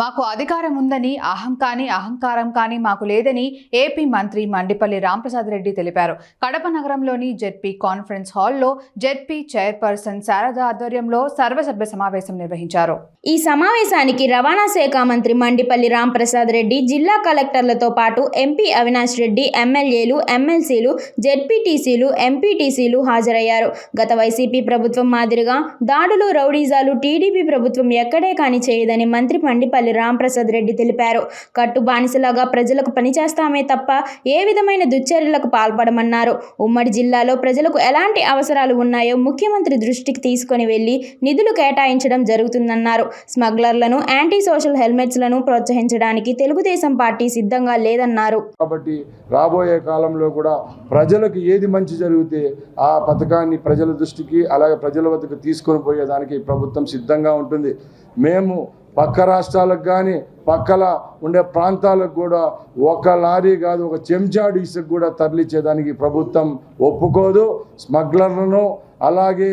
మాకు అధికారం ఉందని అహం కానీ అహంకారం కానీ మాకు లేదని ఏపీ మంత్రి మండిపల్లి రాంప్రసాద్ రెడ్డి తెలిపారు. కడప నగరంలోని జెడ్పీ కాన్ఫరెన్స్ హాల్లో జెడ్పీ చైర్పర్సన్ శారద ఆధ్వర్యంలో సర్వసభ్య సమావేశం నిర్వహించారు. ఈ సమావేశానికి రవాణా శాఖ మంత్రి మండిపల్లి రాంప్రసాద్ రెడ్డి జిల్లా కలెక్టర్లతో పాటు ఎంపీ అవినాష్ రెడ్డి ఎమ్మెల్యేలు ఎమ్మెల్సీలు జెడ్పీటీసీలు ఎంపీటీసీలు హాజరయ్యారు. గత వైసీపీ ప్రభుత్వం మాదిరిగా దాడులు రౌడీజాలు టీడీపీ ప్రభుత్వం ఎక్కడే కాని చేయదని మంత్రి మండిపల్లి రాంప్రసాద్ రెడ్డి తెలిపారు. కట్టు బానిసలాగా ప్రజలకు పనిచేస్తామే తప్ప ఏ విధమైన దుశ్చర్యలకు పాల్పడమన్నారు. ఉమ్మడి జిల్లాలో ప్రజలకు ఎలాంటి అవసరాలు ఉన్నాయో ముఖ్యమంత్రి దృష్టికి తీసుకొని వెళ్ళి నిధులు కేటాయించడం జరుగుతుందన్నారు. స్మగ్లర్లను యాంటీ సోషల్ హెల్మెట్స్లను ప్రోత్సహించడానికి తెలుగుదేశం పార్టీ సిద్ధంగా లేదన్నారు. కాబట్టి రాబోయే కాలంలో కూడా ప్రజలకు ఏది మంచి జరిగితే ఆ పథకాన్ని ప్రజల దృష్టికి అలాగే ప్రజల వద్దకు తీసుకొని పోయేదానికి ప్రభుత్వం సిద్ధంగా ఉంటుంది. మేము పక్క రాష్ట్రాలకు కానీ పక్కల ఉండే ప్రాంతాలకు కూడా ఒక లారీ కాదు ఒక చెంచాడు ఇసుకు కూడా తరలించేదానికి ప్రభుత్వం ఒప్పుకోదు. స్మగ్లర్లను అలాగే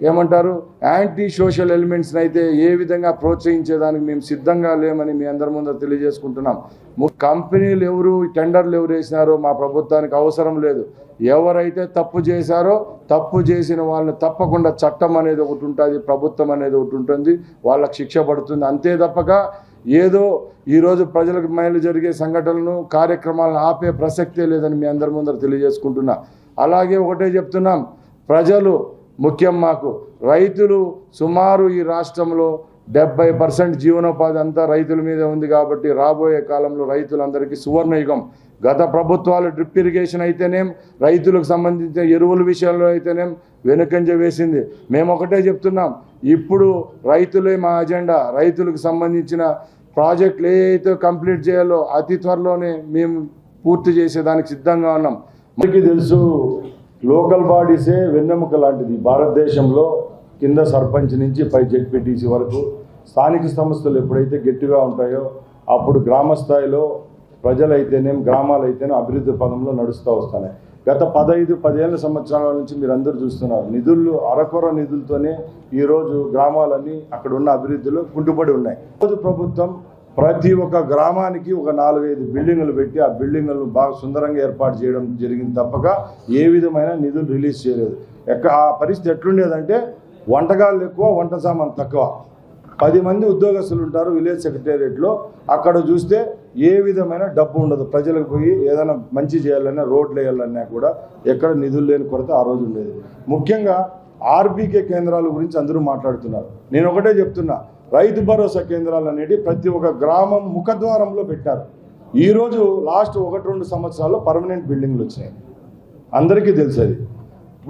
ఏమంటారు? యాంటీ సోషల్ ఎలిమెంట్స్ని అయితే ఏ విధంగా ప్రోత్సహించేదానికి మేము సిద్ధంగా లేమని మీ అందరి ముందు తెలియజేసుకుంటున్నాం. కంపెనీలు ఎవరు టెండర్లు ఎవరు వేసినారో మా ప్రభుత్వానికి అవసరం లేదు. ఎవరైతే తప్పు చేశారో తప్పు చేసిన వాళ్ళని తప్పకుండా చట్టం అనేది ఒకటి ఉంటుంది ప్రభుత్వం అనేది ఒకటి ఉంటుంది వాళ్ళకి శిక్ష పడుతుంది. అంతే తప్పక ఏదో ఈరోజు ప్రజలకు మేలు జరిగే సంఘటనలను కార్యక్రమాలను ఆపే ప్రసక్తే లేదని మీ అందరి ముందర తెలియజేసుకుంటున్నా. అలాగే ఒకటే చెప్తున్నాం. ప్రజలు ముఖ్యం మాకు. రైతులు సుమారు ఈ రాష్ట్రంలో డెబ్బై పర్సెంట్ జీవనోపాధి అంతా రైతుల మీద ఉంది కాబట్టి రాబోయే కాలంలో రైతులందరికీ సువర్ణయుగం. గత ప్రభుత్వాలు డ్రిప్ ఇరిగేషన్ అయితేనేం రైతులకు సంబంధించిన ఎరువుల విషయంలో అయితేనేం వెనుకంజ వేసింది. మేము ఒకటే చెప్తున్నాం ఇప్పుడు రైతులే మా అజెండా. రైతులకు సంబంధించిన ప్రాజెక్టులు ఏదైతే కంప్లీట్ చేయాలో అతి త్వరలోనే మేము పూర్తి చేసేదానికి సిద్ధంగా ఉన్నాం. మనకి తెలుసు లోకల్ బాడీసే వెన్నెముక లాంటిది. భారతదేశంలో కింద సర్పంచ్ నుంచి పై జెడ్పీటీసీ వరకు స్థానిక సంస్థలు ఎప్పుడైతే గట్టిగా ఉంటాయో అప్పుడు గ్రామ స్థాయిలో ప్రజలైతేనేం గ్రామాలైతేనే అభివృద్ధి పదంలో నడుస్తూ వస్తున్నాయి. గత పదహైదు పదిహేను సంవత్సరాల నుంచి మీరు అందరూ చూస్తున్నారు. నిధులు అరకొర నిధులతోనే ఈరోజు గ్రామాలన్నీ అక్కడ ఉన్న అభివృద్ధిలో కుంటుపడి ఉన్నాయి. రోజు ప్రభుత్వం ప్రతి ఒక్క గ్రామానికి ఒక నాలుగైదు బిల్డింగులు పెట్టి ఆ బిల్డింగులను బాగా సుందరంగా ఏర్పాటు చేయడం జరిగింది తప్పక. ఏ విధమైన నిధులు రిలీజ్ చేయలేదు. ఎక్క ఆ పరిస్థితి ఎట్లుండేదంటే వంటగాళ్ళు ఎక్కువ వంట సామాన్ తక్కువ. పది మంది ఉద్యోగస్తులు ఉంటారు విలేజ్ సెక్రటేరియట్లో. అక్కడ చూస్తే ఏ విధమైన డబ్బు ఉండదు. ప్రజలకు పోయి ఏదైనా మంచి చేయాలన్నా రోడ్లు వేయాలన్నా కూడా ఎక్కడ నిధులు లేని కొరత ఆ రోజు ఉండేది. ముఖ్యంగా ఆర్బీకే కేంద్రాల గురించి అందరూ మాట్లాడుతున్నారు. నేను ఒకటే చెప్తున్నా. రైతు భరోసా కేంద్రాలు అనేవి ప్రతి ఒక్క గ్రామం ముఖద్వారంలో పెట్టారు. ఈరోజు లాస్ట్ ఒకటి రెండు సంవత్సరాల్లో పర్మనెంట్ బిల్డింగ్లు వచ్చినాయి. అందరికీ తెలిసేది.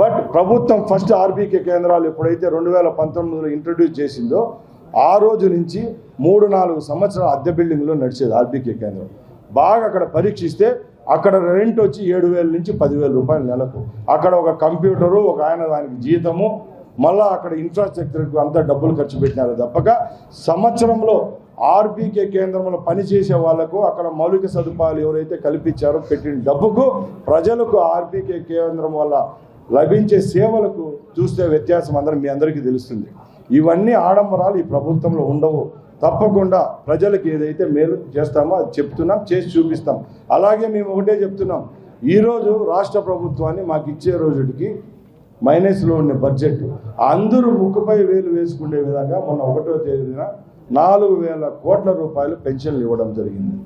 బట్ ప్రభుత్వం ఫస్ట్ ఆర్బీకే కేంద్రాలు ఎప్పుడైతే రెండు వేల పంతొమ్మిదిలో ఇంట్రడ్యూస్ చేసిందో ఆ రోజు నుంచి మూడు నాలుగు సంవత్సరాల అద్దె బిల్డింగ్లో నడిచేది ఆర్బీకే కేంద్రం. బాగా అక్కడ పరీక్షిస్తే అక్కడ రెంట్ వచ్చి ఏడు వేల నుంచి పదివేల రూపాయలు నెలకు. అక్కడ ఒక కంప్యూటరు ఒక ఆయన దానికి జీతము మళ్ళా అక్కడ ఇన్ఫ్రాస్ట్రక్చర్కి అంతా డబ్బులు ఖర్చు పెట్టినారు తప్పక. సంవత్సరంలో ఆర్బీకే కేంద్రంలో పనిచేసే వాళ్ళకు అక్కడ మౌలిక సదుపాయాలు ఎవరైతే కల్పించారో పెట్టిన డబ్బుకు ప్రజలకు ఆర్బీకే కేంద్రం వల్ల లభించే సేవలకు చూస్తే వ్యత్యాసం అందరం మీ అందరికీ తెలుస్తుంది. ఇవన్నీ ఆడంబరాలు ఈ ప్రభుత్వంలో ఉండవు. తప్పకుండా ప్రజలకు ఏదైతే మేలు చేస్తామో అది చెప్తున్నాం చేసి చూపిస్తాం. అలాగే మేము ఒకటే చెప్తున్నాం. ఈరోజు రాష్ట్ర ప్రభుత్వాన్ని మాకు ఇచ్చే రోజుకి మైనస్లో ఉండే బడ్జెట్. అందరూ ముక్కుపై వేలు వేసుకునే విధంగా మొన్న ఒకటో తేదీన నాలుగు వేల కోట్ల రూపాయలు పెన్షన్లు ఇవ్వడం జరిగింది.